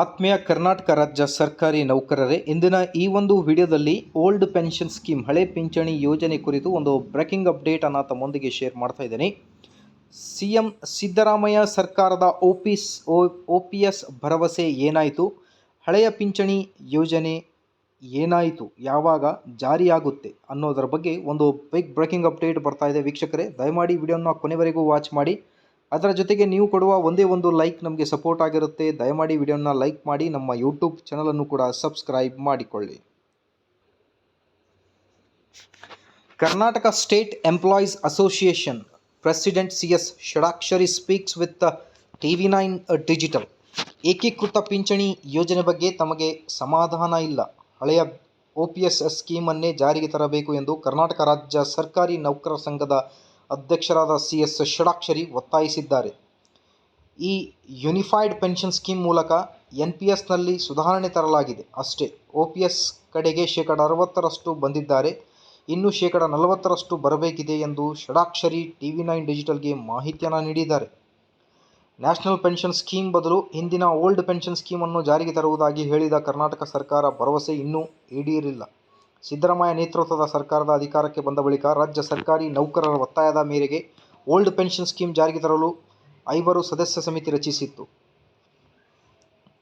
ಆತ್ಮೀಯ ಕರ್ನಾಟಕ ರಾಜ್ಯ ಸರ್ಕಾರಿ ನೌಕರರೇ, ಇಂದಿನ ಈ ಒಂದು ವಿಡಿಯೋದಲ್ಲಿ ಓಲ್ಡ್ ಪೆನ್ಷನ್ ಸ್ಕೀಮ್, ಹಳೆ ಪಿಂಚಣಿ ಯೋಜನೆ ಕುರಿತು ಒಂದು ಬ್ರೇಕಿಂಗ್ ಅಪ್ಡೇಟ್ ಅನ್ನು ತಮ್ಮೊಂದಿಗೆ ಶೇರ್ ಮಾಡ್ತಾ ಇದ್ದೀನಿ. ಸಿ ಎಂ ಸಿದ್ದರಾಮಯ್ಯ ಸರ್ಕಾರದ ಓಪಿಸ್, ಓ ಒ ಪಿ ಎಸ್ ಭರವಸೆ ಏನಾಯಿತು? ಹಳೆಯ ಪಿಂಚಣಿ ಯೋಜನೆ ಏನಾಯಿತು? ಯಾವಾಗ ಜಾರಿಯಾಗುತ್ತೆ ಅನ್ನೋದರ ಬಗ್ಗೆ ಒಂದು ಬಿಗ್ ಬ್ರೇಕಿಂಗ್ ಅಪ್ಡೇಟ್ ಬರ್ತಾ ಇದೆ. ವೀಕ್ಷಕರೇ, ದಯಮಾಡಿ ವಿಡಿಯೋನ ಕೊನೆವರೆಗೂ ವಾಚ್ ಮಾಡಿ. ಅದರ ಜೊತೆಗೆ ನೀವು ಕೊಡುವ ಒಂದೇ ಒಂದು ಲೈಕ್ ನಮಗೆ ಸಪೋರ್ಟ್ ಆಗಿರುತ್ತೆ. ದಯಮಾಡಿ ವಿಡಿಯೋನ ಲೈಕ್ ಮಾಡಿ, ನಮ್ಮ ಯೂಟ್ಯೂಬ್ ಚಾನಲನ್ನು ಕೂಡ ಸಬ್ಸ್ಕ್ರೈಬ್ ಮಾಡಿಕೊಳ್ಳಿ. Karnataka state employees association president C S Shadakshari speaks with T V nine digital ಏಕೀಕೃತ ಪಿಂಚಣಿ ಯೋಜನೆ ಬಗ್ಗೆ ತಮಗೆ ಸಮಾಧಾನ ಇಲ್ಲ. ಹಳೆಯ ಒ ಪಿ ಎಸ್ ಸ್ಕೀಮನ್ನೇ ಜಾರಿಗೆ ತರಬೇಕು ಎಂದು ಕರ್ನಾಟಕ ರಾಜ್ಯ ಸರ್ಕಾರಿ ನೌಕರರ ಸಂಘದ ಅಧ್ಯಕ್ಷರಾದ ಸಿ ಎಸ್ ಷಡಾಕ್ಷರಿ ಒತ್ತಾಯಿಸಿದ್ದಾರೆ. ಈ ಯುನಿಫೈಡ್ ಪೆನ್ಷನ್ ಸ್ಕೀಮ್ ಮೂಲಕ ಎನ್ ಪಿ ಎಸ್ನಲ್ಲಿ ಸುಧಾರಣೆ ತರಲಾಗಿದೆ. ಅಷ್ಟೇ, ಒ ಪಿ ಎಸ್ ಕಡೆಗೆ ಶೇಕಡ ಅರವತ್ತರಷ್ಟು ಬಂದಿದ್ದಾರೆ. ಇನ್ನೂ ಶೇಕಡ ನಲವತ್ತರಷ್ಟು ಬರಬೇಕಿದೆ ಎಂದು ಷಡಾಕ್ಷರಿ ಟಿ ವಿ ನೈನ್ ಡಿಜಿಟಲ್ಗೆ ಮಾಹಿತಿಯನ್ನು ನೀಡಿದ್ದಾರೆ. ನ್ಯಾಷನಲ್ ಪೆನ್ಷನ್ ಸ್ಕೀಮ್ ಬದಲು ಹಿಂದಿನ ಓಲ್ಡ್ ಪೆನ್ಷನ್ ಸ್ಕೀಮನ್ನು ಜಾರಿಗೆ ತರುವುದಾಗಿ ಹೇಳಿದ ಕರ್ನಾಟಕ ಸರ್ಕಾರ ಭರವಸೆ ಇನ್ನೂ ಈಡೇರಿಲ್ಲ. ಸಿದ್ದರಾಮಯ್ಯ ನೇತೃತ್ವದ ಸರ್ಕಾರದ ಅಧಿಕಾರಕ್ಕೆ ಬಂದ ಬಳಿಕ ರಾಜ್ಯ ಸರ್ಕಾರಿ ನೌಕರರ ಒತ್ತಾಯದ ಮೇರೆಗೆ ಓಲ್ಡ್ ಪೆನ್ಷನ್ ಸ್ಕೀಮ್ ಜಾರಿಗೆ ತರಲು ಐವರು ಸದಸ್ಯ ಸಮಿತಿ ರಚಿಸಿತ್ತು.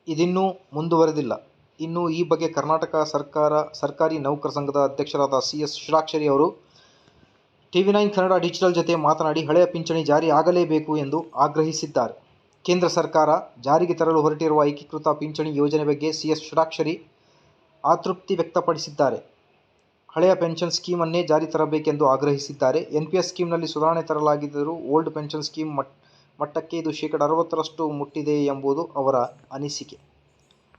ಇದಿನ್ನೂ ಮುಂದುವರೆದಿಲ್ಲ. ಇನ್ನು ಈ ಬಗ್ಗೆ ಕರ್ನಾಟಕ ಸರ್ಕಾರ, ಸರ್ಕಾರಿ ನೌಕರ ಸಂಘದ ಅಧ್ಯಕ್ಷರಾದ ಸಿ ಎಸ್ ಅವರು ಟಿವಿ ನೈನ್ ಕನ್ನಡ ಡಿಜಿಟಲ್ ಜೊತೆ ಮಾತನಾಡಿ ಹಳೆಯ ಪಿಂಚಣಿ ಜಾರಿ ಆಗಲೇಬೇಕು ಎಂದು ಆಗ್ರಹಿಸಿದ್ದಾರೆ. ಕೇಂದ್ರ ಸರ್ಕಾರ ಜಾರಿಗೆ ತರಲು ಹೊರಟಿರುವ ಏಕೀಕೃತ ಪಿಂಚಣಿ ಯೋಜನೆ ಬಗ್ಗೆ ಸಿ ಎಸ್ ಷಡಾಕ್ಷರಿ ಅತೃಪ್ತಿ ವ್ಯಕ್ತಪಡಿಸಿದ್ದಾರೆ. ಹಳೆಯ ಪೆನ್ಷನ್ ಸ್ಕೀಮನ್ನೇ ಜಾರಿ ತರಬೇಕೆಂದು ಆಗ್ರಹಿಸಿದ್ದಾರೆ. ಎನ್ಪಿಎಸ್ ಸ್ಕೀಮ್ನಲ್ಲಿ ಸುಧಾರಣೆ ತರಲಾಗಿದ್ದರೂ ಓಲ್ಡ್ ಪೆನ್ಷನ್ ಸ್ಕೀಮ್ ಮಟ್, ಮಟ್ಟಕ್ಕೆ ಇದು ಶೇಕಡ ಅರವತ್ತರಷ್ಟು ಮುಟ್ಟಿದೆ ಎಂಬುದು ಅವರ ಅನಿಸಿಕೆ.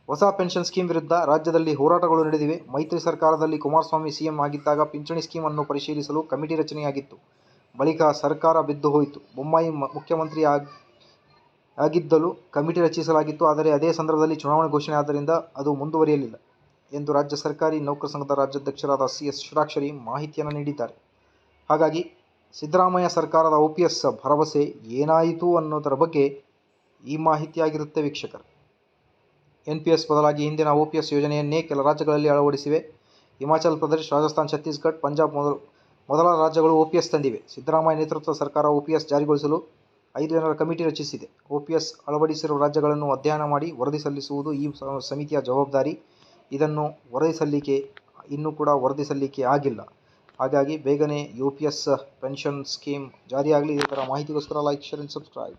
ಹೊಸ ಪೆನ್ಷನ್ ಸ್ಕೀಮ್ ವಿರುದ್ಧ ರಾಜ್ಯದಲ್ಲಿ ಹೋರಾಟಗಳು ನಡೆದಿವೆ. ಮೈತ್ರಿ ಸರ್ಕಾರದಲ್ಲಿ ಕುಮಾರಸ್ವಾಮಿ ಸಿಎಂ ಆಗಿದ್ದಾಗ ಪಿಂಚಣಿ ಸ್ಕೀಮ್ ಅನ್ನು ಪರಿಶೀಲಿಸಲು ಕಮಿಟಿ ರಚನೆಯಾಗಿತ್ತು. ಬಳಿಕ ಸರ್ಕಾರ ಬಿದ್ದು ಹೋಯಿತು. ಬೊಮ್ಮಾಯಿ ಮುಖ್ಯಮಂತ್ರಿ ಆಗ್, ಆಗಿದ್ದಲು ಕಮಿಟಿ ರಚಿಸಲಾಗಿತ್ತು. ಆದರೆ ಅದೇ ಸಂದರ್ಭದಲ್ಲಿ ಚುನಾವಣೆ ಘೋಷಣೆ ಆದ್ದರಿಂದ ಅದು ಮುಂದುವರಿಯಲಿಲ್ಲ. ಎಂದು ರಾಜ್ಯ ಸರ್ಕಾರಿ ನೌಕರ ಸಂಘದ ರಾಜ್ಯಾಧ್ಯಕ್ಷರಾದ ಸಿ ಎಸ್ ಷಡಾಕ್ಷರಿ ಮಾಹಿತಿಯನ್ನು ನೀಡಿದ್ದಾರೆ. ಹಾಗಾಗಿ ಸಿದ್ದರಾಮಯ್ಯ ಸರ್ಕಾರದ ಒ ಪಿ ಎಸ್ ಭರವಸೆ ಏನಾಯಿತು ಅನ್ನೋದರ ಬಗ್ಗೆ ಈ ಮಾಹಿತಿಯಾಗಿರುತ್ತೆ ವೀಕ್ಷಕರು. ಎನ್ ಪಿ ಎಸ್ ಬದಲಾಗಿ ಹಿಂದಿನ ಓ ಪಿ ಎಸ್ ಯೋಜನೆಯನ್ನೇ ಕೆಲ ರಾಜ್ಯಗಳಲ್ಲಿ ಅಳವಡಿಸಿವೆ. ಹಿಮಾಚಲ ಪ್ರದೇಶ, ರಾಜಸ್ಥಾನ್, ಛತ್ತೀಸ್ಗಢ, ಪಂಜಾಬ್ ಮೊದಲು, ಮೊದಲ ರಾಜ್ಯಗಳು ಒ ಪಿ ಎಸ್ ತಂದಿವೆ. ಸಿದ್ದರಾಮಯ್ಯ ನೇತೃತ್ವದ ಸರ್ಕಾರ ಒ ಪಿ ಎಸ್ ಜಾರಿಗೊಳಿಸಲು ಐದು ಜನರ ಕಮಿಟಿ ರಚಿಸಿದೆ. ಒ ಪಿ ಎಸ್ ಅಳವಡಿಸಿರುವ ರಾಜ್ಯಗಳನ್ನು ಅಧ್ಯಯನ ಮಾಡಿ ವರದಿ ಸಲ್ಲಿಸುವುದು ಈ ಸಮಿತಿಯ ಜವಾಬ್ದಾರಿ. ಇದನ್ನು ವರದಿ ಸಲ್ಲಿಕೆ ಇನ್ನೂ ಕೂಡ ವರದಿ ಸಲ್ಲಿಕೆ ಆಗಿಲ್ಲ. ಹಾಗಾಗಿ ಬೇಗನೆ U P S pension scheme ಜಾರಿಯಾಗಲಿ. ಇದೇ ಥರ ಮಾಹಿತಿಗೋಸ್ಕರ ಲೈಕ್ ಶೇರ್ ಆ್ಯಂಡ್ ಸಬ್ಸ್ಕ್ರೈಬ್